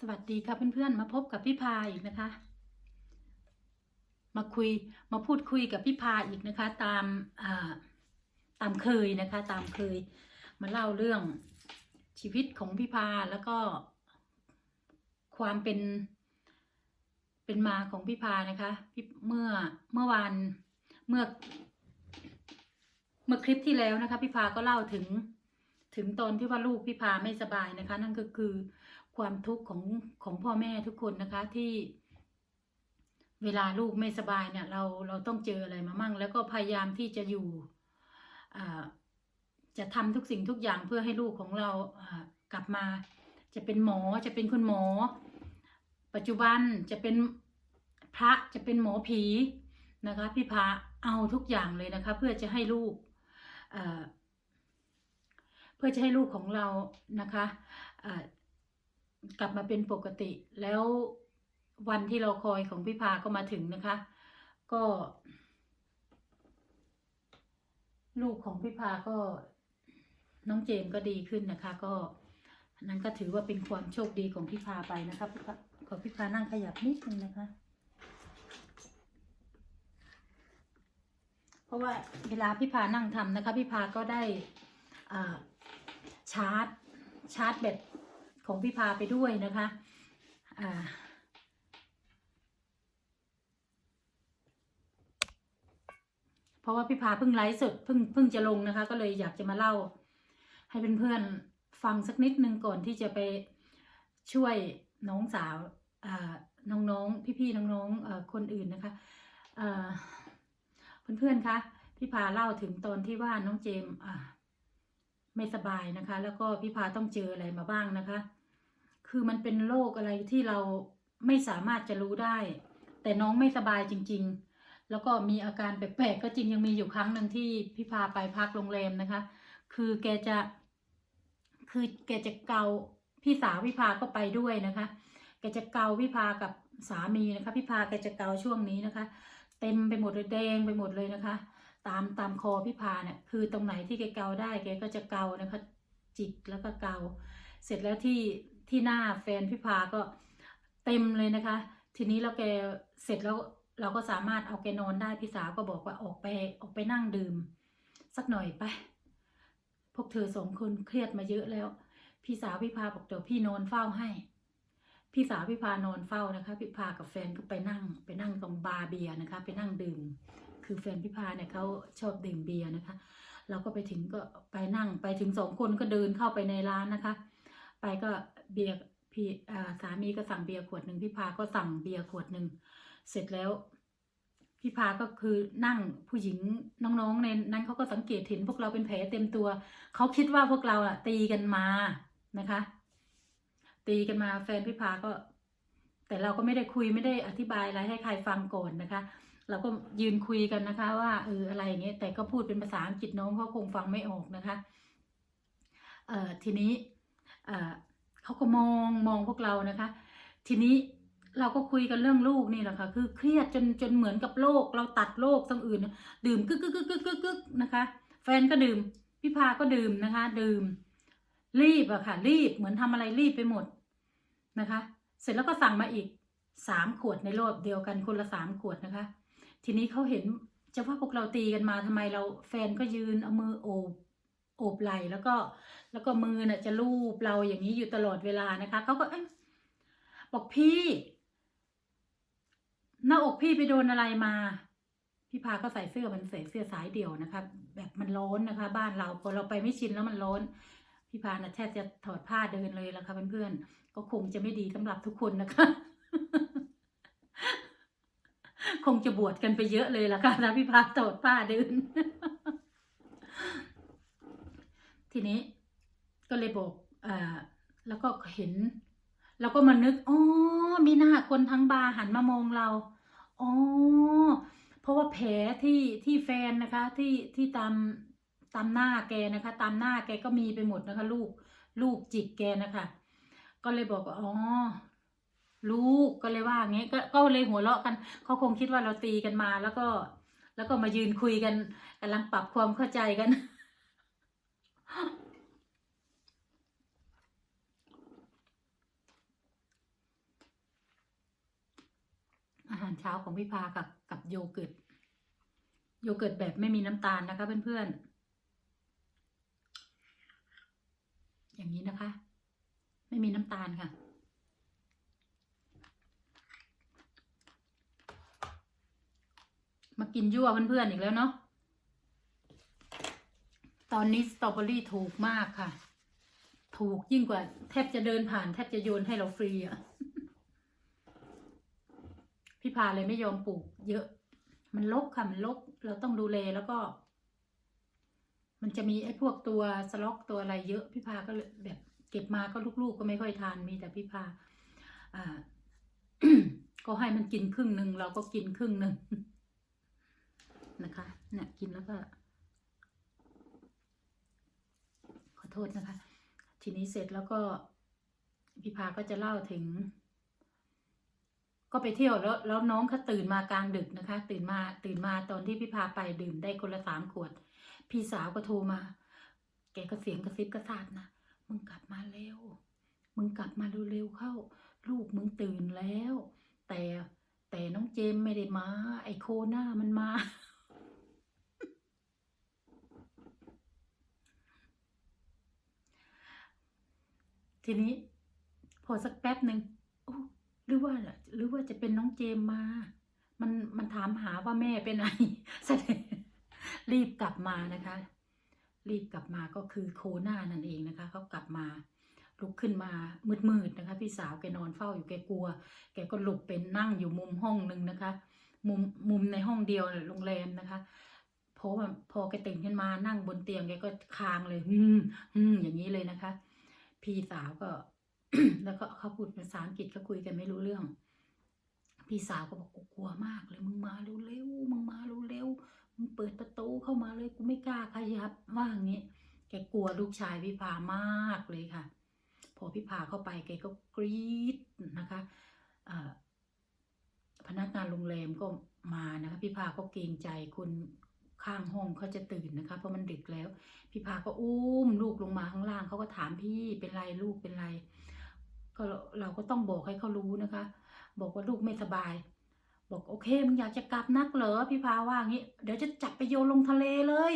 สวัสดีค่ะเพื่อนๆ มาพบกับพี่พาอีกนะคะ มาคุยมาพูดคุยกับพี่พาอีกนะคะ ตามตามเคยนะคะ ตามเคย มาเล่าเรื่องชีวิตของพี่พาแล้วก็ ความเป็นเป็นมาของพี่พานะคะเมื่อเมื่อวานเมื่อ เมื่อคลิปที่แล้วนะคะพี่พาก็เล่าถึงถึงตอนที่ว่าลูกพี่พาไม่สบายนะคะ นั่นก็คือ ความทุกข์ของของพ่อแม่ทุกคนนะคะที่ เวลาลูกไม่สบายเนี่ย เราเราต้องเจออะไรมามั่ง แล้วก็พยายามที่จะอยู่อ่าจะทำทุกสิ่งทุกอย่างเพื่อให้ลูกของเราอ่ากลับมา จะเป็นหมอจะเป็นคุณหมอ ปัจจุบันจะเป็นพระจะเป็นหมอผีนะคะ พี่พาเอาทุกอย่างเลยนะคะ เพื่อจะให้ลูกเอ่อเพื่อจะให้ลูกของเรานะคะอ่า กลับมาเป็นปกติ แล้ววันที่เราคอยของพี่พาก็มาถึงนะคะ ก็ ลูกของพี่พาก็น้องเจมก็ดีขึ้นนะคะ ก็นั้นก็ถือว่าเป็นความโชคดีของพี่พาไปนะคะพี่พาขอพี่พานั่งขยับนิดนึงนะคะ เพราะว่าเวลาพี่พานั่งทำนะคะ พี่พาก็ได้ชาร์จชาร์จแบต ของพี่พาไปด้วยนะคะอ่าเพราะว่าพี่พาเพิ่งไลฟ์สดเพิ่งเพิ่งจะลงนะคะ ก็เลยอยากจะมาเล่า ให้เพื่อนๆฟังสักนิดนึงก่อนที่จะไปช่วยน้องสาวน้องๆ พี่ๆ น้องๆคนอื่นนะคะเเพื่อนๆ คะ พี่พาเล่าถึงตอนที่ว่าน้องเจมไม่สบายนะคะ แล้วก็พี่พาต้องเจออะไรมาบ้างนะคะ คือมันเป็นโรคอะไรที่เราไม่สามารถจะรู้ได้ แต่น้องไม่สบายจริง ๆ แล้วก็มีอาการแปลกๆก็จริงยังมีอยู่ครั้งหนึ่งที่พี่พาไปพักโรงแรมนะคะ คือแกจะ คือแกจะเกาพี่สาวพี่พาก็ไปด้วยนะคะ แกจะเกาพี่พากับสามีนะคะพี่พาแกจะเกาช่วงนี้นะคะ เต็มไปหมดเลยแดงไปหมดเลยนะคะ ตามตามคอพี่พาเนี่ยคือตรงไหนที่แกเกาได้แกก็จะเกานะคะ จิกแล้วก็เกา เสร็จแล้วที่ ที่หน้าแฟนพี่พาก็เต็มเลยนะคะ ทีนี้เราแกเสร็จแล้วเราก็สามารถเอาแกนอนได้พี่สาวก็บอกว่าออกไปออกไปนั่งดื่ม สักหน่อยไปพวกเธอสองคนเครียดมาเยอะแล้ว พี่สาวพี่พาบอกเดี๋ยวพี่นอนเฝ้าให้ พี่สาวพี่พานอนเฝ้านะคะ พี่พากับแฟนก็ไปนั่ง ไปนั่งตรงบาร์เบียร์นะคะ ไปนั่งดื่ม คือแฟนพี่พาเนี่ยเขาชอบดื่มเบียร์นะคะ เราก็ไปถึงก็ไปนั่งไปถึงสองคนก็เดินเข้าไปในร้านนะคะ ไปก็เบียร์พี่อ่าสามีก็สั่งเบียร์ขวดหนึ่งพี่พาก็สั่งเบียร์ขวดหนึ่งเสร็จแล้ว พี่พาก็คือนั่งผู้หญิงน้องๆในนั้นเขาก็สังเกตเห็นพวกเราเป็นแผลเต็มตัวเขาคิดว่าพวกเราอะตีกันมานะคะ ตีกันมาแฟนพี่พาก็ แต่เราก็ไม่ได้คุยไม่ได้อธิบายอะไรให้ใครฟังก่อนนะคะ เราก็ยืนคุยกันนะคะ ว่าเอออะไรอย่างเงี้ยแต่ก็พูดเป็นภาษาอังกฤษน้องเขาคงฟังไม่ออกนะคะ เอ่อทีนี้ เขาก็มองมองพวกเรานะคะ ทีนี้เราก็คุยกันเรื่องลูกนี่แหละค่ะคือเครียดจนจนเหมือนกับโลกเราตัดโลกตรงอื่น ดื่มกึกกึกกึกกึกกึกกึกนะคะ แฟนก็ดื่มพี่พาก็ดื่มนะคะ ดื่ม รีบอะค่ะ รีบเหมือนทำอะไรรีบไปหมดนะคะ เสร็จแล้วก็สั่งมาอีกสามขวดในรอบเดียวกันคนละสามขวดนะคะ ทีนี้เขาเห็นจะว่าพวกเราตีกันมาทำไมเราแฟนก็ยืนเอามือโอบ โอบไหล่แล้วก็แล้วก็มือน่ะจะลูบเราอย่างนี้อยู่ตลอดเวลานะคะเขาก็เอ๊ะบอกพี่ หน้าอกพี่ไปโดนอะไรมา พี่พาก็ใส่เสื้อมันใส่เสื้อสายเดี่ยวนะคะ แบบมันร้อนนะคะ บ้านเราพอเราไปไม่ชินแล้วมันร้อนพี่พาน่ะแทบจะถอดผ้าเดินเลยละค่ะเพื่อนๆก็คงจะไม่ดีสำหรับทุกคนนะคะ คงจะบวชกันไปเยอะเลยละค่ะถ้าพี่พาถอดผ้าเดิน ทีนี้ก็เลยบอกอ่าแล้วก็เห็น แล้วก็มานึกอ๋อมีหน้าคนทั้งบาร์หันมามองเราอ๋อเพราะว่าแผลที่ที่แฟนนะคะ ที่ที่ตามตามหน้าแกนะคะ ตามหน้าแกก็มีไปหมดนะคะ ลูกลูกจิกแกนะคะ ก็เลยบอกว่าอ๋อลูกก็เลยว่าอย่างเงี้ยก็ก็เลยหัวเราะกันเขาคงคิดว่าเราตีกันมาแล้วก็ แล้วก็มายืนคุยกันกำลังปรับความเข้าใจกันาหารเช้าของพี่พากับกับโยเกิร์ตโยเกิร์ตแบบไม่มีน้ำตาลนะคะเพื่อนๆ อย่างนี้นะคะ ไม่มีน้ำตาลค่ะ มากินยั่วเพื่อนๆอีกแล้วเนาะตอนนี้สตรอเบอรี่ถูกมากค่ะ ถูกยิ่งกว่าแทบจะเดินผ่านแทบจะโยนให้เราฟรีอะ พี่พาเลยไม่ยอมปลูก เยอะ มันลกค่ะมันลก เราต้องดูแลแล้วก็ มันจะมีไอ้พวกตัวสล็อกตัวอะไรเยอะ พี่พาก็แบบเก็บมาก็ลูกๆก็ไม่ค่อยทานมีแต่พี่พา อ่า ก็ให้มันกินครึ่งหนึ่งเราก็กินครึ่งหนึ่งนะคะเนี่ยกินแล้วก็ ขอโทษนะคะ ทีนี้เสร็จแล้วก็พี่พาก็จะเล่าถึง ก็ไปเที่ยวแล้วแล้วน้องเขาตื่นมากลางดึกนะคะ ตื่นมาตื่นมาตอนที่พี่พาไปดื่มได้คนละสามขวด พี่สาวก็โทรมา แกก็เสียงกระซิบกระซาบนะมึงกลับมาเร็ว มึงกลับมาเร็วๆเข้า ลูกมึงตื่นแล้ว แต่แต่น้องเจมไม่ได้มา ไอโคหน้ามันมาทีนี้พอสักแป๊บหนึ่ง หรือว่าหรือว่าจะเป็นน้องเจมมา มันมันถามหาว่าแม่เป็นไงแสดงรีบกลับมานะคะ รีบกลับมาก็คือโคหน้านั่นเองนะคะเขากลับมาลุกขึ้นมามืดๆนะคะ พี่สาวแกนอนเฝ้าอยู่แกกลัว แกก็หลบเป็นนั่งอยู่มุมห้องหนึ่งนะคะ มุมมุมในห้องเดียวโรงแรมนะคะเพราะว่าพอแกตื่นขึ้นมานั่งบนเตียงแกก็คางเลยฮึมฮึมอย่างนี้เลยนะคะ พี่สาวก็ แล้วก็เขาพูดภาษาอังกฤษเขาคุยกันไม่รู้เรื่อง พี่สาวก็บอกกูกลัวมากเลยมึงมาเร็วๆมึงมาเร็วๆมึงเปิดประตูเข้ามาเลยกูไม่กล้าขยับว่าอย่างนี้แกกลัวลูกชายพี่พามากเลยค่ะ พอพี่พาเข้าไปแกก็กรี๊ดนะคะพนักงานโรงแรมก็มานะคะพี่พาก็เกรงใจคนข้างห้องเขาจะตื่นนะคะเพราะมันดึกแล้ว พี่พาก็อุ้มลูกลงมาข้างล่างเขาก็ถามพี่เป็นไรลูกเป็นไร ก็เราก็ต้องบอกให้เขารู้นะคะ บอกว่าลูกไม่สบาย บอกโอเคมึงอยากจะกลับนักเหรอพี่พาว่างี้ เดี๋ยวจะจับไปโยนลงทะเลเลย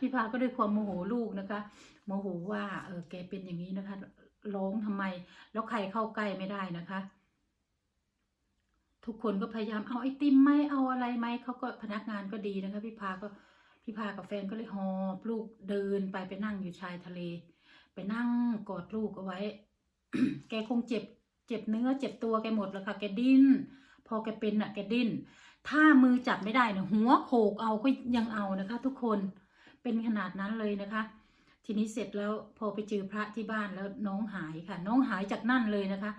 พี่พาก็ด้วยความโมโหลูกนะคะโมโหว่าเออแกเป็นอย่างนี้นะคะร้องทำไม แล้วใครเข้าใกล้ไม่ได้นะคะ ทุกคนก็พยายามเอาไอติมไหมเอาอะไรไหมเขาก็พนักงานก็ดีนะคะพี่พาก็พี่พากับแฟนก็เลยหอบลูกเดินไปไปนั่งอยู่ชายทะเล ไปนั่งกอดลูกเอาไว้ แกคงเจ็บเจ็บเนื้อเจ็บตัวแกหมดแล้วค่ะ แกดิ้น พอแกเป็นอะแกดิ้น ถ้ามือจับไม่ได้เนี่ยหัวโขกเอาก็ยังเอานะคะ ทุกคนเป็นขนาดนั้นเลยนะคะ ทีนี้เสร็จแล้วพอไปเจอพระที่บ้านแล้วน้องหายค่ะ น้องหายจากนั่นเลยนะคะ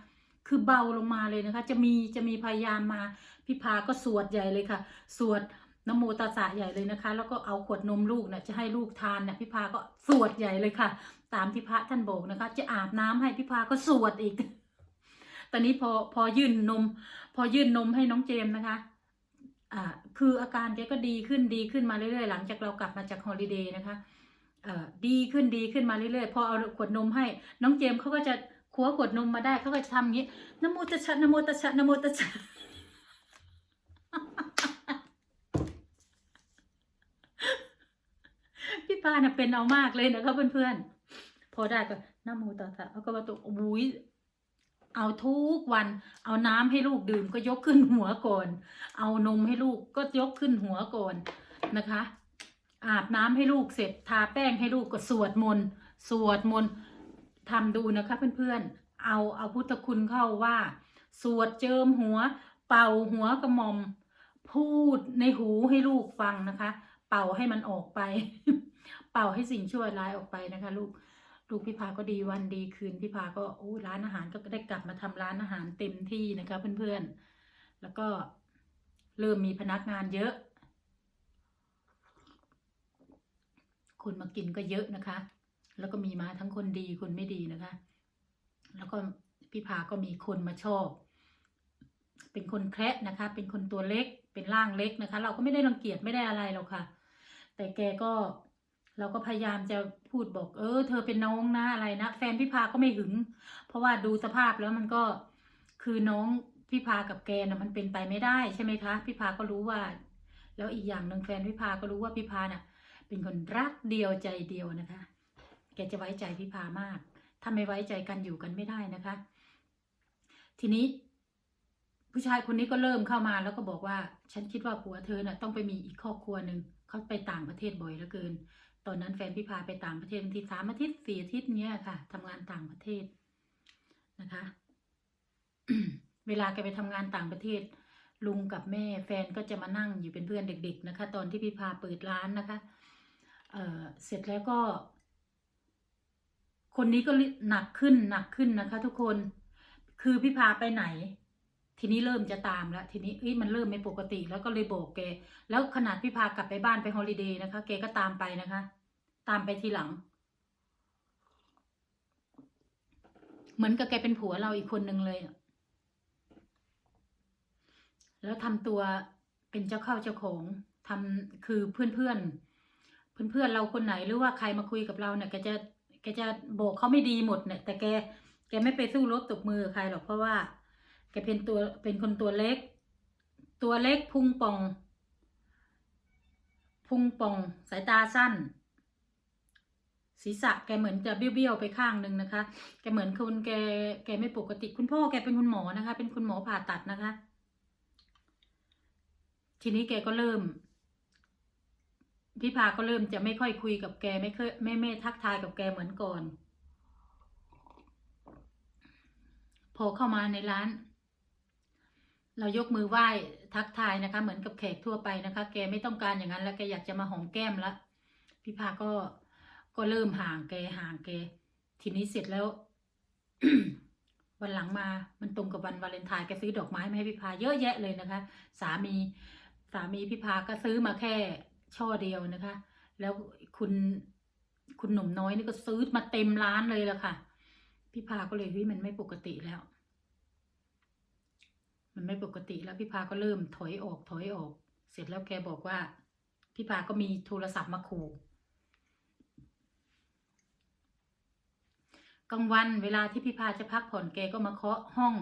คือเบาลงมาเลยนะคะ จะมีจะมีพยายามมาพี่พาก็สวดใหญ่เลยค่ะ สวดนโมตัสสะใหญ่เลยนะคะ แล้วก็เอาขวดนมลูกเนี่ยจะให้ลูกทานเนี่ยพี่พาก็สวดใหญ่เลยค่ะ ตามที่พระท่านบอกนะคะ จะอาบน้ำให้พี่พาก็สวดอีก ตอนนี้พอพอยื่นนม พอยื่นนมให้น้องเจมส์นะคะ อ่า คืออาการแกก็ดีขึ้นดีขึ้นมาเรื่อยๆ หลังจากเรากลับมาจากฮอลิเดย์นะคะเอ่อดีขึ้นดีขึ้นมาเรื่อยๆ พอเอาขวดนมให้ น้องเจมส์เขาก็จะคว้าขวดนมมาได้เขาก็จะทำอย่างนี้นโมตัสสะนโมตัสสะนโมตัสสะพี่พาน่ะเป็นเอามากเลยนะคะเพื่อนๆ พอได้ก็นะโมตัสสะแล้วก็มาตุอุ้ยเอาทุกวัน เอาน้ำให้ลูกดื่มก็ยกขึ้นหัวก่อน เอานมให้ลูกก็ยกขึ้นหัวก่อนนะคะ อาบน้ำให้ลูกเสร็จทาแป้งให้ลูกก็สวดมนต์สวดมนต์ทำดูนะคะเพื่อนๆ เอาเอาพุทธคุณเข้าว่า สวดเจิมหัว เป่าหัวกระหม่อม พูดในหูให้ลูกฟังนะคะ เป่าให้มันออกไป เป่าให้สิ่งชั่วร้ายออกไปนะคะ ลูก ลูกพี่พาก็ดีวันดีคืนพี่พาก็โอ้ร้านอาหารก็ได้กลับมาทำร้านอาหารเต็มที่นะคะเพื่อนๆ แล้วก็เริ่มมีพนักงานเยอะ คนมากินก็เยอะนะคะ แล้วก็มีมาทั้งคนดีคนไม่ดีนะคะ แล้วก็พี่พาก็มีคนมาชอบ เป็นคนแคระนะคะ เป็นคนตัวเล็ก เป็นร่างเล็กนะคะ เราก็ไม่ได้รังเกียจไม่ได้อะไรหรอกค่ะ แต่แกก็ เราก็พยายามจะพูดบอก เออ เธอเป็นน้องนะอะไรนะแฟนพี่พาก็ไม่หึง เพราะว่าดูสภาพแล้วมันก็คือน้องพี่พากับแกน่ะมันเป็นไปไม่ได้ใช่ไหมคะพี่พาก็รู้ว่า แล้วอีกอย่างหนึ่งแฟนพี่พาก็รู้ว่าพี่พาน่ะ เป็นคนรักเดียวใจเดียวนะคะ แกจะไว้ใจพี่พามาก ถ้าไม่ไว้ใจกันอยู่กันไม่ได้นะคะ ทีนี้ ผู้ชายคนนี้ก็เริ่มเข้ามาแล้วก็บอกว่า ฉันคิดว่าผัวเธอน่ะ ต้องไปมีอีกครอบครัวหนึ่งเขาไปต่างประเทศบ่อยเหลือเกิน ตอนนั้นแฟนพี่พาไปต่างประเทศบางทีสามอาทิตย์สี่อาทิตย์เนี้ยค่ะทำงานต่างประเทศนะคะ เวลาแกไปทำงานต่างประเทศ ลุงกับแม่แฟนก็จะมานั่งอยู่เป็นเพื่อนเด็ก ๆ นะคะ ตอนที่พี่พาเปิดร้านนะคะเเสร็จแล้วก็ คนนี้ก็หนักขึ้นหนักขึ้นนะคะ ทุกคน คือพี่พาไปไหน ทีนี้เริ่มจะตามแล้ว ทีนี้เอ้ยมันเริ่มไม่ปกติ แล้วก็เลยบอกแก แล้วขนาดพี่พากลับไปบ้านไปฮอลิเดย์นะคะแกก็ตามไปนะคะ ตามไปทีหลัง เหมือนกับแกเป็นผัวเราอีกคนหนึ่งเลย แล้วทำตัวเป็นเจ้าเข้าเจ้าของทำคือเพื่อนเพื่อนเพื่อนเพื่อนเราคนไหนหรือว่าใครมาคุยกับเราเนี่ยแกจะแกจะบอกเขาไม่ดีหมดเนี่ย แต่แกแกไม่ไปสู้รบตบมือใครหรอกเพราะว่า แกเป็นตัวเป็นคนตัวเล็ก ตัวเล็กพุงป่อง พุงป่องสายตาสั้น ศีรษะแกเหมือนจะเบี้ยวๆไปข้างหนึ่งนะคะ แกเหมือนคนแกแกไม่ปกติคุณพ่อแกเป็นคุณหมอนะคะ เป็นคุณหมอผ่าตัดนะคะ ทีนี้แกก็เริ่มพี่พาก็เริ่มจะไม่ค่อยคุยกับแกไม่เคยไม่ไม่ทักทายกับแกเหมือนก่อน พอเข้ามาในร้าน เรายกมือไหว้ทักทายนะคะ เหมือนกับแขกทั่วไปนะคะ แกไม่ต้องการอย่างนั้นแล้วแกอยากจะมาหอมแก้มละพี่พาก็ก็เริ่มห่างแกห่างแกทีนี้เสร็จแล้ว วันหลังมามันตรงกับวันวาเลนไทน์แกซื้อดอกไม้มาให้พี่พาเยอะแยะเลยนะคะ สามีสามีพี่พาก็ซื้อมาแค่ช่อเดียวนะคะ แล้วคุณคุณหนุ่มน้อยนี่ก็ซื้อมาเต็มร้านเลยละค่ะ พี่พาก็เลยเฮ้ยมันไม่ปกติแล้ว มันไม่ปกติแล้วพี่พาก็เริ่มถอยออกถอยออก เสร็จแล้วแกบอกว่า พี่พาก็มีโทรศัพท์มาขู่กลางวันเวลาที่พี่พาจะพักผ่อนแกก็มาเคาะห้อง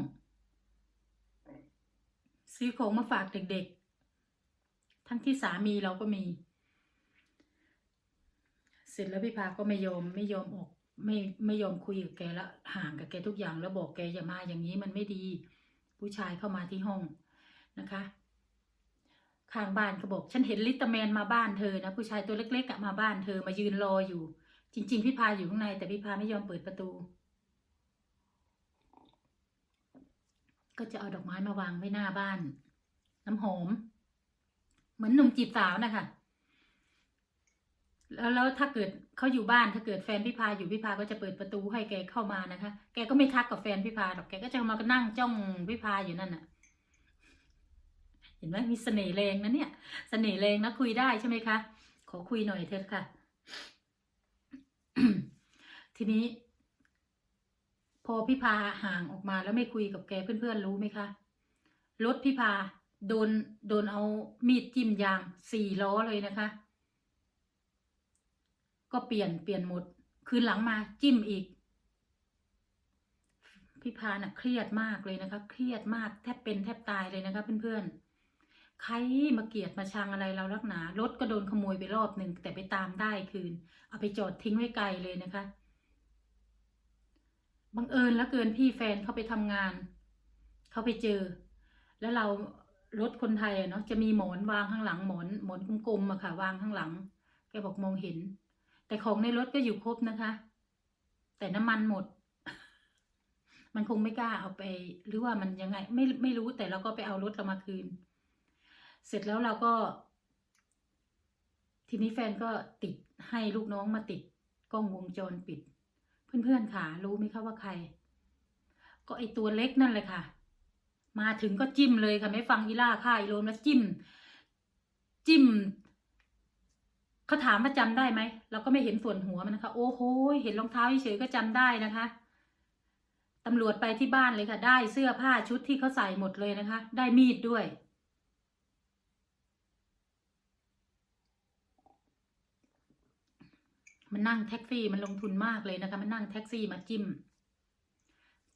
ซื้อของมาฝากเด็กๆ ทั้งที่สามีเราก็มี เสร็จแล้วพี่พาก็ไม่ยอมไม่ยอมออก ไม่ไม่ยอมคุยกับแกแล้วห่างกับแกทุกอย่างแล้วบอกแกอย่ามาอย่างนี้มันไม่ดี ผู้ชายเข้ามาที่ห้องนะคะข้างบ้านก็บอก ฉันเห็นลิตเตอร์แมนมาบ้านเธอนะผู้ชายตัวเล็กๆมาบ้านเธอมายืนรออยู่ จริง ๆ พี่พาอยู่ข้างใน แต่พี่พาไม่ยอมเปิดประตู ก็จะเอาดอกไม้มาวางไว้หน้าบ้าน น้ำหอม เหมือนหนุ่มจีบสาวนะคะแล้วแล้วถ้าเกิด เขาอยู่บ้านถ้าเกิดแฟนพี่พาอยู่พี่พาก็จะเปิดประตูให้แกเข้ามานะคะ แกก็ไม่ทักกับแฟนพี่พาหรอกแกก็จะมานั่งจ้องพี่พาอยู่นั่นน่ะ เห็นไหมมีเสน่ห์แรงนะเนี่ยเสน่ห์แรงนะคุยได้ใช่ไหมคะ ขอคุยหน่อยเถอะค่ะ ทีนี้ พอพี่พาห่างออกมาแล้วไม่คุยกับแกเพื่อนๆรู้ไหมคะรถพี่พาโดนโดนเอามีดจิ้มยางสี่ล้อเลยนะคะ ก็เปลี่ยนเปลี่ยนหมด คืนหลังมาจิ้มอีก พี่พาน่ะเครียดมากเลยนะคะ เครียดมากแทบเป็นแทบตายเลยนะคะเพื่อนๆ ใครมาเกลียดมาชังอะไรเราลักหนา รถก็โดนขโมยไปรอบหนึ่งแต่ไปตามได้คืน เอาไปจอดทิ้งไว้ไกลเลยนะคะบังเอิญแล้วเกินพี่แฟนเขาไปทำงาน เขาไปเจอ แล้วเรารถคนไทยอะเนาะจะมีหมอนวางข้างหลังหมอนหมอนกลมๆอะค่ะ วางข้างหลัง แกบอกมองเห็น แต่ของในรถก็อยู่ครบนะคะ แต่น้ำมันหมด มันคงไม่กล้าเอาไป หรือว่ามันยังไง ไม่ไม่รู้แต่เราก็ไปเอารถเรามาคืน เสร็จแล้วเราก็ ทีนี้แฟนก็ติดให้ลูกน้องมาติดกล้องวงจรปิด เพื่อนๆค่ะรู้ไหมคะว่าใคร ก็ไอตัวเล็กนั่นเลยค่ะ มาถึงก็จิ้มเลยค่ะ ไม่ฟังอีล่าค่าอีโรมแล้วจิ้ม จิ้ม เขาถามว่าจำได้ไหมเราก็ไม่เห็นส่วนหัวมันนะคะ โอ้โหเห็นรองเท้าเฉยๆก็จำได้นะคะตำรวจไปที่บ้านเลยค่ะ ได้เสื้อผ้าชุดที่เขาใส่หมดเลยนะคะ ได้มีดด้วย มันนั่งแท็กซี่มันลงทุนมากเลยนะคะ มันนั่งแท็กซี่มาจิ้ม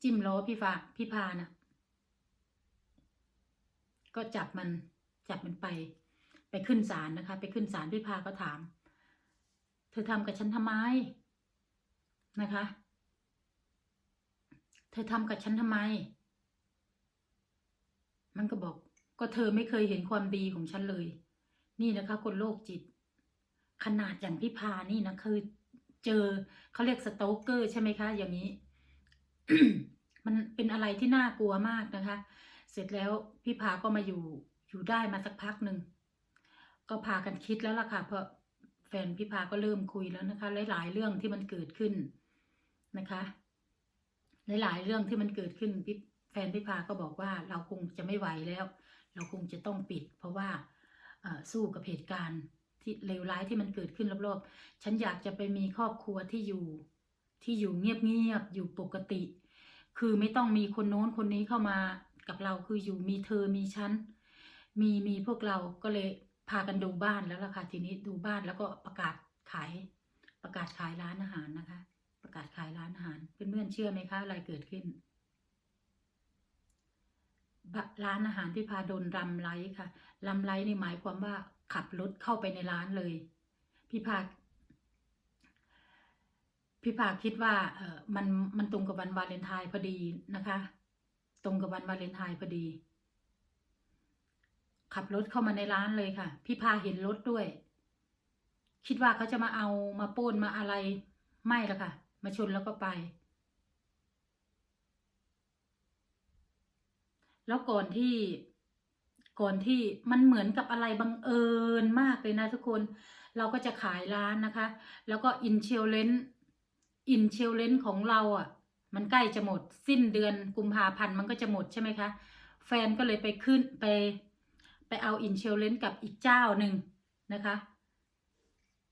จิ้มล้อพี่ฟ้าพี่พานะก็จับมันจับมันไป ไปขึ้นศาลนะคะ ไปขึ้นศาลพี่พาก็ถาม เธอทำกับฉันทำไมนะคะ เธอทำกับฉันทำไม มันก็บอกก็เธอไม่เคยเห็นความดีของฉันเลย นี่นะคะ คนโรคจิต ขนาดอย่างพี่พานี่นะคือเจอเขาเรียกสโตกเกอร์ใช่ไหมคะ อย่างนี้ มันเป็นอะไรที่น่ากลัวมากนะคะ เสร็จแล้วพี่พาก็มาอยู่อยู่ได้มาสักพักหนึ่ง ก็พากันคิดแล้วล่ะค่ะ เพราะแฟนพี่พาก็เริ่มคุยแล้วนะคะ หลายๆเรื่องที่มันเกิดขึ้นนะคะ หลายๆเรื่องที่มันเกิดขึ้นพี่แฟนพี่พาก็บอกว่าเราคงจะไม่ไหวแล้ว เราคงจะต้องปิด เพราะว่าสู้กับเหตุการณ์ที่เลวร้ายที่มันเกิดขึ้นรอบๆ ฉันอยากจะไปมีครอบครัวที่อยู่ที่อยู่เงียบๆ อยู่ปกติ คือไม่ต้องมีคนโน้นคนนี้เข้ามากับเราคืออยู่มีเธอมีฉัน มีมีพวกเราก็เลย พากันดูบ้านแล้วล่ะค่ะทีนี้ดูบ้านแล้วก็ประกาศขาย ประกาศขายร้านอาหารนะคะ ประกาศขายร้านอาหารเพื่อนๆเชื่อไหมคะอะไรเกิดขึ้นร้านอาหารที่พาโดนรำไร้ค่ะรำไร้นี่หมายความว่าขับรถเข้าไปในร้านเลย พี่พาพี่ภาคิดว่าเออมันมันตรงกับวันวาเลนไทน์พอดีนะคะ ตรงกับวันวาเลนไทน์พอดี ขับรถเข้ามาในร้านเลยค่ะ พี่พาเห็นรถด้วย คิดว่าเขาจะมาเอามาป้นมาอะไรไม่ละค่ะ มาชนแล้วก็ไป แล้วก่อนที่ก่อนที่มันเหมือนกับอะไรบังเอิญมากเลยนะทุกคน เราก็จะขายร้านนะคะ แล้วก็อินเชลเลนอินเชลเลนของเราอะ มันใกล้จะหมดสิ้นเดือนกุมภาพันธ์มันก็จะหมดใช่ไหมคะ แฟนก็เลยไปขึ้นไป ไปเอาอินเชลเลนกับอีกเจ้าหนึ่งนะคะ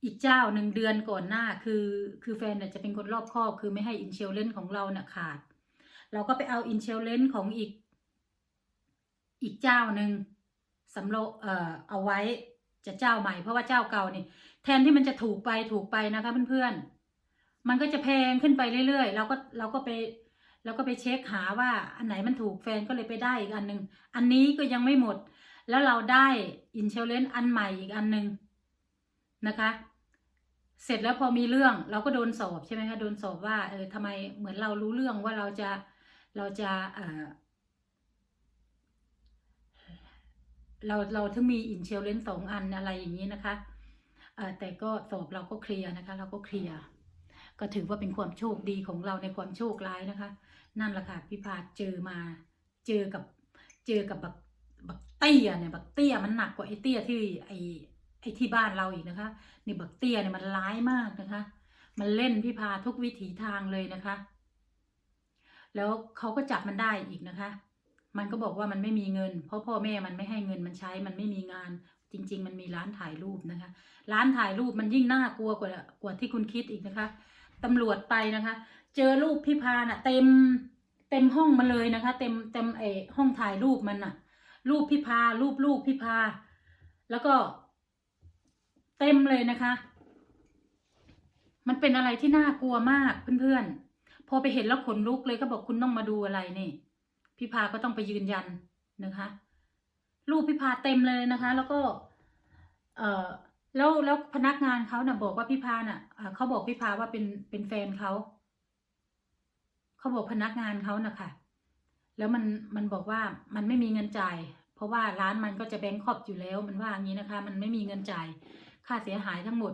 อีกเจ้าหนึ่งเดือนก่อนหน้าคือคือแฟนเนี่ยจะเป็นคนรอบคอบคือไม่ให้อินเชลเลนของเราเนี่ยขาด เราก็ไปเอาอินเชลเลนของอีก อีกเจ้าหนึ่งสำโรงเอ่อเอาไว้จะเจ้าใหม่เพราะว่าเจ้าเก่านี่แทนที่มันจะถูกไปถูกไปนะคะเพื่อนๆ มันก็จะแพงขึ้นไปเรื่อยๆ เราก็เราก็ไปเราก็ไปเช็คหาว่าอันไหนมันถูกแฟนก็เลยไปได้อีกอันหนึ่งอันนี้ก็ยังไม่หมด แล้วเราได้อินเชลเลนอันใหม่อีกอันหนึ่งนะคะ เสร็จแล้วพอมีเรื่องเราก็โดนสอบใช่ไหมคะโดนสอบว่าเออทำไมเหมือนเรารู้เรื่องว่าเราจะเราจะเออเราเราถึงมีอินเชลเลนสองอันอะไรอย่างนี้นะคะเออแต่ก็สอบเราก็เคลียร์นะคะ เราก็เคลียร์ก็ถือว่าเป็นความโชคดีของเราในความโชคร้ายนะคะ นั่นแหละค่ะพี่พาเจอมาเจอกับเจอกับแบัก บักเตี้ยเนี่ยบักเตี้ยมันหนักกว่าไอ้เตี้ยที่ไอ้ไอ้ที่บ้านเราอีกนะคะ นี่บักเตี้ยเนี่ยมันร้ายมากนะคะ มันเล่นพี่พาทุกวิถีทางเลยนะคะ แล้วเขาก็จับมันได้อีกนะคะ มันก็บอกว่ามันไม่มีเงิน เพราะพ่อแม่มันไม่ให้เงินมันใช้ มันไม่มีงาน จริง ๆ มันมีร้านถ่ายรูปนะคะ ร้านถ่ายรูปมันยิ่งน่ากลัวกว่ากว่าที่คุณคิดอีกนะคะตำรวจไปนะคะ เจอรูปพี่พาน่ะ เต็มเต็มห้องมาเลยนะคะ เต็มเต็มไอห้องถ่ายรูปมันน่ะ รูปพี่พารูปลูกพี่พา แล้วก็เต็มเลยนะคะ มันเป็นอะไรที่น่ากลัวมากเพื่อนๆ พอไปเห็นแล้วขนลุกเลยก็บอกคุณต้องมาดูอะไรนี่พี่พาก็ต้องไปยืนยันนะคะ รูปพี่พาเต็มเลยนะคะ แล้วก็ เอ่อแล้วแล้วพนักงานเขาเน่ะ บอกว่าพี่พาน่ะเอ่อเขาบอกพี่พาว่าเป็นเป็นแฟนเขาเขาบอกพนักงานเขาน่ะค่ะ แล้วมันมันบอกว่ามันไม่มีเงินจ่าย เพราะว่าร้านมันก็จะแบงค์ครอบอยู่แล้ว มันว่าอย่างนี้นะคะ มันไม่มีเงินจ่าย ค่าเสียหายทั้งหมด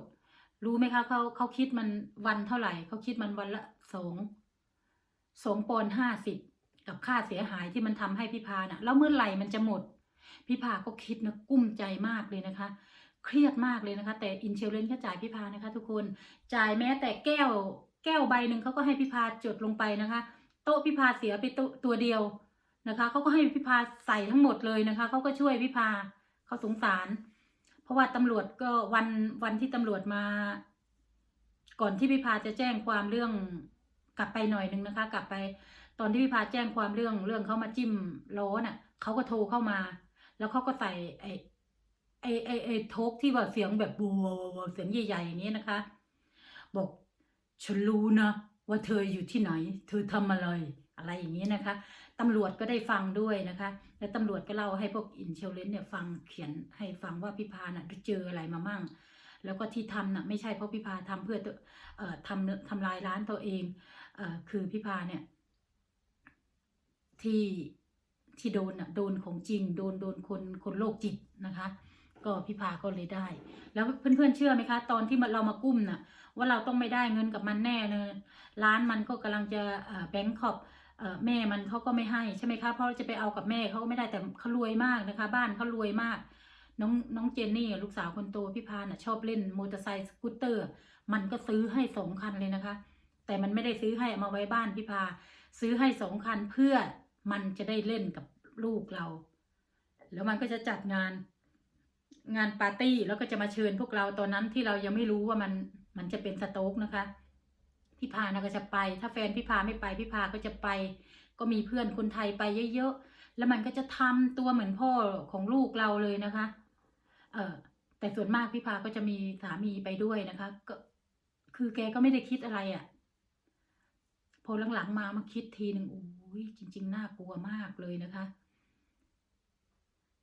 รู้ไหมคะเขาเขาคิดมันวันเท่าไหร่เขาคิดมันวันละสองสองปอนห้าสิบกับค่าเสียหายที่มันทำให้พี่พาน่ะแล้วเมื่อไหร่มันจะหมดพี่พาก็คิดนะกุ้มใจมากเลยนะคะ เครียดมากเลยนะคะ แต่อินเชลเลนเขาจ่ายพี่พานะคะ ทุกคนจ่ายแม้แต่แก้ว แก้วใบหนึ่งเขาก็ให้พี่พาจดลงไปนะคะ โต๊ะพี่พาเสียไปตตัวเดียวนะคะเขาก็ให้พี่พาใส่ทั้งหมดเลยนะคะเขาก็ช่วยพี่พาเขาสงสาร เพราะว่าตำรวจก็วันวันที่ตำรวจมา ก่อนที่พี่พาจะแจ้งความเรื่องกลับไปหน่อยนึงนะคะ กลับไปตอนที่พี่พาแจ้งความเรื่องเรื่องเขามาจิ้มล้อน่ะเขาก็โทรเข้ามา แล้วเขาก็ใส่ไอ้ไอ้ไอ้ไอ้โทกที่ว่าเสียงแบบบัวเสียงใหญ่ๆอย่างนี้นะคะ บอกฉันรู้นะ ว่าเธออยู่ที่ไหน เธอทำอะไรอะไรอย่างนี้นะคะตำรวจก็ได้ฟังด้วยนะคะ แล้วตำรวจก็เล่าให้พวกอินเชลเลนเนี่ยฟังเขียนให้ฟังว่าพิพาน่ะเจออะไรมามั่ง แล้วก็ที่ทำน่ะไม่ใช่เพราะพิพาทำเพื่อเอ่อทำทำลายร้านตัวเองเอ่อคือพิพาเนี่ยที่ที่โดนอะโดนของจริง โดนโดนคนคนโรคจิตนะคะ ก็พิพาก็เลยได้ แล้วเพื่อนๆเชื่อไหมคะ ตอนที่เรามากุ้มน่ะ ว่าเราต้องไม่ได้เงินกับมันแน่เลย ร้านมันก็กำลังจะแบงค์ขอบแม่มันเขาก็ไม่ให้ใช่ไหมคะเพราะจะไปเอากับแม่เขาก็ไม่ได้แต่เขารวยมากนะคะ บ้านเขารวยมาก น้องน้องเจนนี่ลูกสาวคนโตพี่พาน่ะชอบเล่นมอเตอร์ไซค์สกูตเตอร์ มันก็ซื้อให้สองคันเลยนะคะ แต่มันไม่ได้ซื้อให้มาไว้บ้านพี่พา ซื้อให้สองคันเพื่อมันจะได้เล่นกับลูกเรา แล้วมันก็จะจัดงานงานปาร์ตี้แล้วก็จะมาเชิญพวกเราตอนนั้นที่เรายังไม่รู้ว่ามัน มันจะเป็นสโต๊กนะคะ พี่พานะก็จะไป ถ้าแฟนพี่พาไม่ไปพี่พาก็จะไป ก็มีเพื่อนคนไทยไปเยอะๆ แล้วมันก็จะทำตัวเหมือนพ่อของลูกเราเลยนะคะ เออแต่ส่วนมากพี่พาก็จะมีสามีไปด้วยนะคะ ก็คือแกก็ไม่ได้คิดอะไรอะ่ะ พอหลังๆมามาคิดทีหนึ่งโอ้ยจริง ๆ น่ากลัวมากเลยนะคะ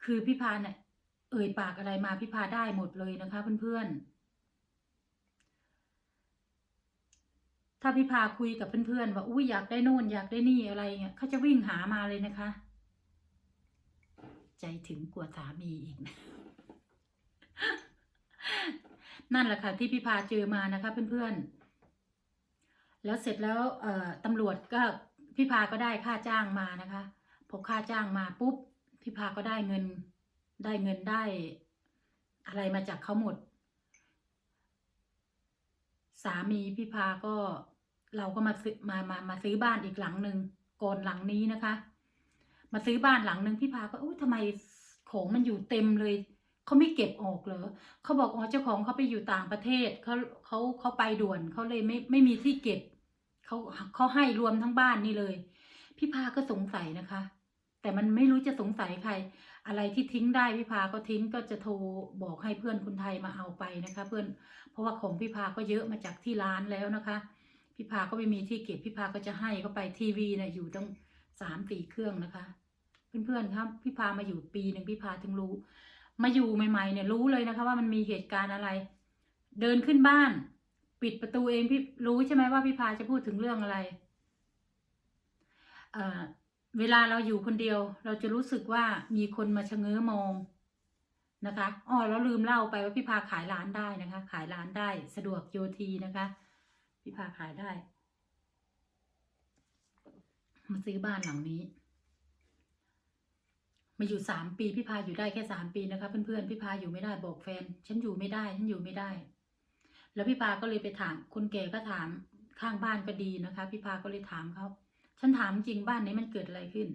คือพี่พาเนี่ยเอ่ยปากอะไรมาพี่พาได้หมดเลยนะคะ เพื่อนๆ ถ้าพี่พาคุยกับเพื่อนๆว่าอุ้ยอยากได้โน่นอยากได้นี่อะไรเงี้ยเขาจะวิ่งหามาเลยนะคะ ใจถึงกว่าสามีอีกนะนั่นแหละค่ะที่พี่พาเจอมานะคะ เพื่อนๆ แล้วเสร็จแล้วเอ่อตำรวจก็พี่พาก็ได้ค่าจ้างมานะคะพอค่าจ้างมาปุ๊บพี่พาก็ได้เงินได้เงินได้ อะไรมาจากเขาหมด สามีพี่พาก็ เราก็มาซื้อมามามาซื้อบ้านอีกหลังหนึ่งก่อนหลังนี้นะคะ มาซื้อบ้านหลังหนึ่งพี่พาก็อุ้ยทำไมของมันอยู่เต็มเลยเขาไม่เก็บออกเหรอเขาบอกอ๋อเจ้าของเขาไปอยู่ต่างประเทศเขาเขาเขาไปด่วนเขาเลยไม่ไม่มีที่เก็บเขาเขาให้รวมทั้งบ้านนี่เลย พี่พาก็สงสัยนะคะ แต่มันไม่รู้จะสงสัยใคร อะไรที่ทิ้งได้พี่พาก็ทิ้งก็จะโทรบอกให้เพื่อนคนไทยมาเอาไปนะคะ เพื่อนเพราะว่าของพี่พาก็เยอะมาจากที่ร้านแล้วนะคะ พี่พาก็ไม่มีที่เก็บพี่พาก็จะให้เขาไปทีวีนะอยู่ตั้งสามสี่เครื่องนะคะ เพื่อนๆครับพี่พามาอยู่ปีหนึ่งพี่พาถึงรู้ มาอยู่ใหม่ๆเนี่ยรู้เลยนะคะ ว่ามันมีเหตุการณ์อะไร เดินขึ้นบ้าน ปิดประตูเองพี่รู้ใช่ไหมว่าพี่พาจะพูดถึงเรื่องอะไรเอ่อเวลาเราอยู่คนเดียว เราจะรู้สึกว่ามีคนมาชะเง้อมองนะคะอ๋อแล้วลืมเล่าไปว่าพี่พาขายร้านได้นะคะ ขายร้านได้สะดวกโยทีนะคะ พี่พาขายได้ มาซื้อบ้านหลังนี้ มาอยู่สามปีพี่พาอยู่ได้แค่สามปีนะคะ เพื่อนๆพี่พาอยู่ไม่ได้บอกแฟน ฉันอยู่ไม่ได้ ฉันอยู่ไม่ได้ แล้วพี่พาก็เลยไปถามคนแก่ก็ถามข้างบ้านก็ดีนะคะ พี่พาก็เลยถามเขาฉันถามจริงบ้านนี้มันเกิดอะไรขึ้น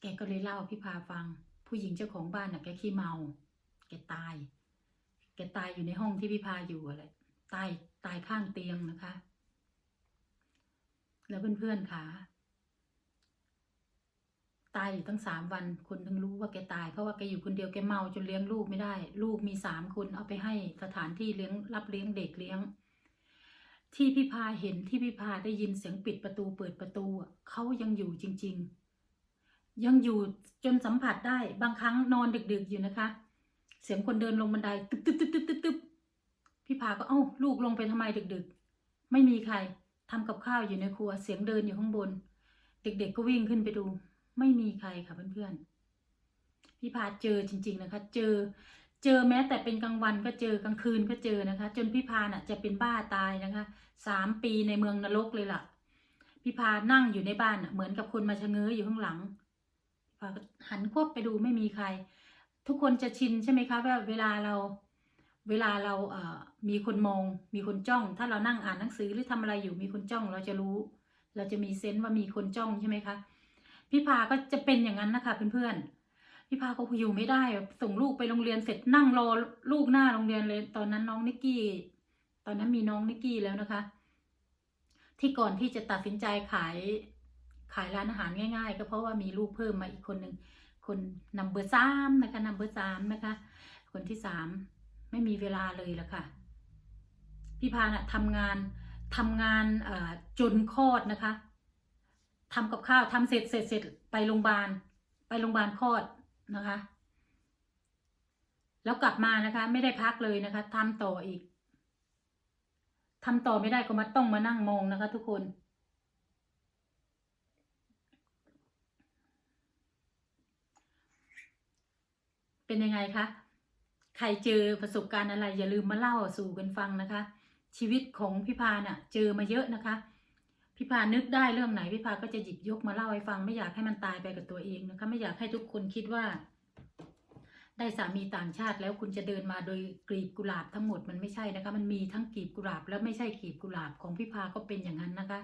แกก็เลยเล่าพี่พาฟัง ผู้หญิงเจ้าของบ้านน่ะแกขี้เมา แกตาย แกตายอยู่ในห้องที่พี่พาอยู่อะไรตายตายข้างเตียงนะคะ แล้วเพื่อนๆค่ะตายอยู่ตั้งสามวันคนถึงรู้ว่าแกตายเพราะว่าแกอยู่คนเดียวแกเมาจนเลี้ยงลูกไม่ได้ ลูกมีสามคนเอาไปให้สถานที่เลี้ยงรับเลี้ยงเด็กเลี้ยง ที่พี่พาเห็นที่พี่พาได้ยินเสียงปิดประตูเปิดประตูเขายังอยู่จริง ๆ ยังอยู่จนสัมผัสได้บางครั้งนอนดึก ๆอยู่นะคะ เสียงคนเดินลงบันไดตึ๊บตึ๊บตึ๊บตึ๊บตึ๊บตึ๊บพี่พาก็เอ้าลูกลงไปทำไมดึก ๆ ไม่มีใครทำกับข้าวอยู่ในครัว เสียงเดินอยู่ข้างบน เด็ก ๆ ก็วิ่งขึ้นไปดู ไม่มีใครค่ะเพื่อนๆพี่พาเจอจริง ๆนะคะ เจอ เจอแม้แต่เป็นกลางวันก็เจอกลางคืนก็เจอนะคะ จนพี่พาน่ะจะเป็นบ้าตายนะคะสามปีในเมืองนรกเลยล่ะพี่พานั่งอยู่ในบ้านน่ะเหมือนกับคนมาชะเง้ออยู่ข้างหลังพี่พาก็หันควบไปดูไม่มีใคร ทุกคนจะชินใช่ไหมคะว่าเวลาเราเวลาเราเอ่อมีคนมอง มีคนจ้อง ถ้าเรานั่งอ่านหนังสือหรือทำอะไรอยู่มีคนจ้องเราจะรู้ เราจะมีเซนส์ว่ามีคนจ้องใช่ไหมคะพี่พาก็จะเป็นอย่างนั้นนะคะเพื่อนๆพี่พาก็อยู่ไม่ได้ส่งลูกไปโรงเรียนเสร็จนั่งรอลูกหน้าโรงเรียนเลย ตอนนั้นน้องนิกกี้ ตอนนั้นมีน้องนิกกี้แล้วนะคะ ที่ก่อนที่จะตัดสินใจขายขายร้านอาหารง่าย ๆ ก็เพราะว่ามีลูกเพิ่มมาอีกคนหนึ่ง คนนำเบอร์สามนะคะนำเบอร์สามนะคะ คนที่สามไม่มีเวลาเลยละค่ะพี่พาน่ะทำงานทำงานจนคลอดนะคะทำกับข้าวทำเสร็จเสร็จเสร็จไปโรงพยาบาล ไปโรงพยาบาลคลอดนะคะ แล้วกลับมานะคะ ไม่ได้พักเลยนะคะทำต่ออีกทำต่อไม่ได้ก็มาต้องมานั่งมองนะคะ ทุกคน เป็นยังไงคะ ใครเจอประสบการณ์อะไร อย่าลืมมาเล่าสู่กันฟังนะคะ ชีวิตของพี่พาน่ะ เจอมาเยอะนะคะ พี่พานึกได้เรื่องไหนพี่พาก็จะหยิบยกมาเล่าให้ฟัง ไม่อยากให้มันตายไปกับตัวเองนะคะ ไม่อยากให้ทุกคนคิดว่า ได้สามีต่างชาติแล้วคุณจะเดินมาโดยกลีบกุหลาบทั้งหมดมันไม่ใช่นะคะ มันมีทั้งกลีบกุหลาบ แล้วไม่ใช่กลีบกุหลาบของพี่พาก็เป็นอย่างนั้นนะคะ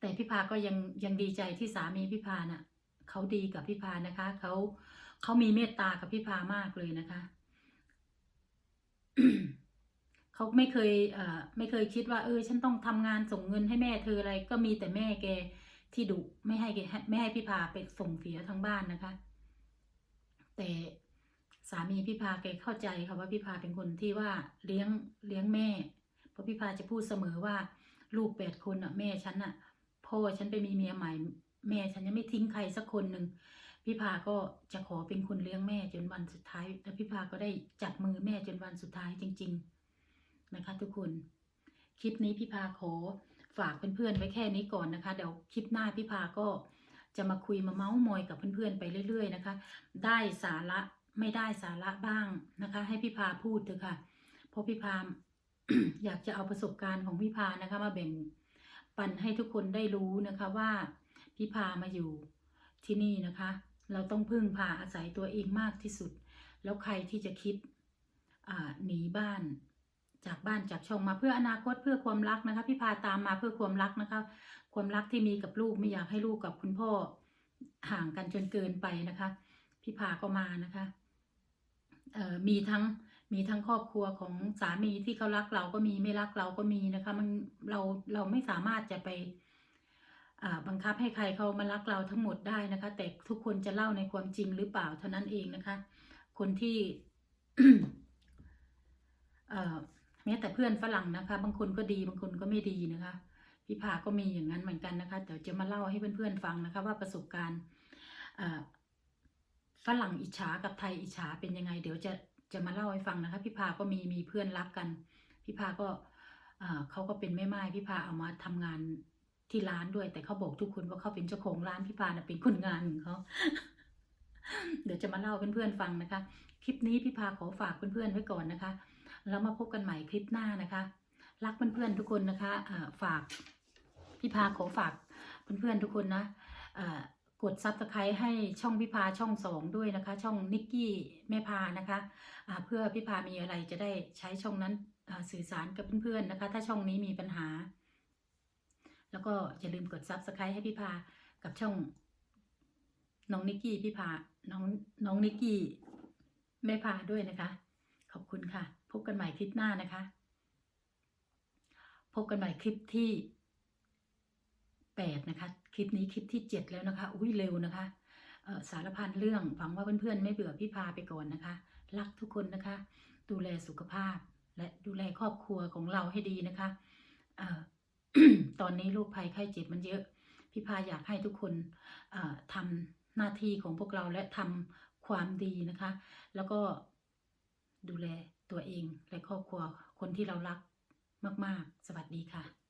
แต่พี่พาก็ยังยังดีใจที่สามีพี่พาน่ะ เขาดีกับพี่พานะคะเขาเขามีเมตตากับพี่พามากเลยนะคะเขาไม่เคยเอ่อไม่เคยคิดว่า เออ ฉันต้องทำงานส่งเงินให้แม่เธออะไรก็มีแต่แม่แกที่ดุไม่ให้แกไม่ให้พี่พาไปส่งเสียทั้งบ้านนะคะ แต่สามีพี่พาแกเข้าใจค่ะว่าพี่พาเป็นคนที่ว่าเลี้ยงเลี้ยงแม่ เพราะพี่พาจะพูดเสมอว่าลูกแปดคนอะแม่ฉันอะพ่อฉันไปมีเมียใหม่ แม่ฉันยังไม่ทิ้งใครสักคนหนึ่งพี่พาก็จะขอเป็นคนเลี้ยงแม่จนวันสุดท้าย แล้วพี่พาก็ได้จับมือแม่จนวันสุดท้ายจริง ๆนะคะ ทุกคนคลิปนี้พี่พาขอฝากเพื่อนๆไว้แค่นี้ก่อนนะคะเดี๋ยวคลิปหน้าพี่พาก็จะมาคุยมาเมาส์มอยกับเพื่อนๆไปเรื่อย ๆ นะคะ ได้สาระไม่ได้สาระบ้างนะคะ ให้พี่พาพูดเถอะค่ะ เพราะพี่พาอยากจะเอาประสบการณ์ของพี่พานะคะ มาแบ่งปันให้ทุกคนได้รู้นะคะว่า พี่พามาอยู่ที่นี่นะคะ เราต้องพึ่งพาอาศัยตัวเองมากที่สุด แล้วใครที่จะคิดหนีบ้านจากบ้านจากช่องมาเพื่ออนาคตเพื่อความรักนะคะ พี่พาตามมาเพื่อความรักนะคะ ความรักที่มีกับลูกไม่อยากให้ลูกกับคุณพ่อห่างกันจนเกินไปนะคะ พี่พาก็มานะคะมีทั้งมีทั้งครอบครัวของสามีที่เขารักเราก็มีไม่รักเราก็มีนะคะ มันเราเราไม่สามารถจะไป บังคับให้ใครเขามารักเราทั้งหมดได้นะคะ แต่ทุกคนจะเล่าในความจริงหรือเปล่าเท่านั้นเองนะคะ คนที่เอ่อแม้แต่เพื่อนฝรั่งนะคะ บางคนก็ดีบางคนก็ไม่ดีนะคะพี่ผาก็มีอย่างนั้นเหมือนกันนะคะเดี๋ยวจะมาเล่าให้เพื่อนๆฟังนะคะ ว่าประสบการณ์ฝรั่งอิจฉากับไทยอิจฉาเป็นยังไง เดี๋ยวจะจะมาเล่าให้ฟังนะคะพี่พาก็มีมีเพื่อนรักกันพี่พาก็เขาก็เป็นแม่ไม้พี่พาเอามาทำงาน ที่ร้านด้วย แต่เขาบอกทุกคนว่าเขาเป็นเจ้าของร้านพี่พานะเป็นคนงานของเขาเดี๋ยวจะมาเล่าเพื่อนๆฟังนะคะ คลิปนี้พี่พาขอฝากเพื่อนๆไว้ก่อนนะคะ แล้วมาพบกันใหม่คลิปหน้านะคะ รักเพื่อนๆทุกคนนะคะฝากพี่พาขอฝากเพื่อนๆทุกคนนะกดซับสไครต์ให้ช่องพี่พาช่องสองด้วยนะคะ ช่องนิกกี้แม่พานะคะเพื่อพี่พามีอะไรจะได้ใช้ช่องนั้นสื่อสารกับเพื่อนๆนะคะ ถ้าช่องนี้มีปัญหา แล้วก็อย่าลืมกดซับสไครต์ให้พี่พากับช่องน้องนิกกี้พี่พาน้องน้องนิกกี้แม่พาด้วยนะคะ ขอบคุณค่ะ พบกันใหม่คลิปหน้านะคะ พบกันใหม่คลิปที่แปดนะคะ คลิปนี้คลิปที่เจ็ดแล้วนะคะ อุ้ยเร็วนะคะสารพันเรื่องหวังว่าเพื่อนๆไม่เบื่อพี่พาไปก่อนนะคะ รักทุกคนนะคะ ดูแลสุขภาพ และดูแลครอบครัวของเราให้ดีนะคะเอ่อ ตอนนี้โรคภัยไข้เจ็บมันเยอะ พี่พาอยากให้ทุกคนเอ่อทำหน้าที่ของพวกเราและทำความดีนะคะ แล้วก็ดูแลตัวเองและครอบครัวคนที่เรารักมาก ๆ สวัสดีค่ะ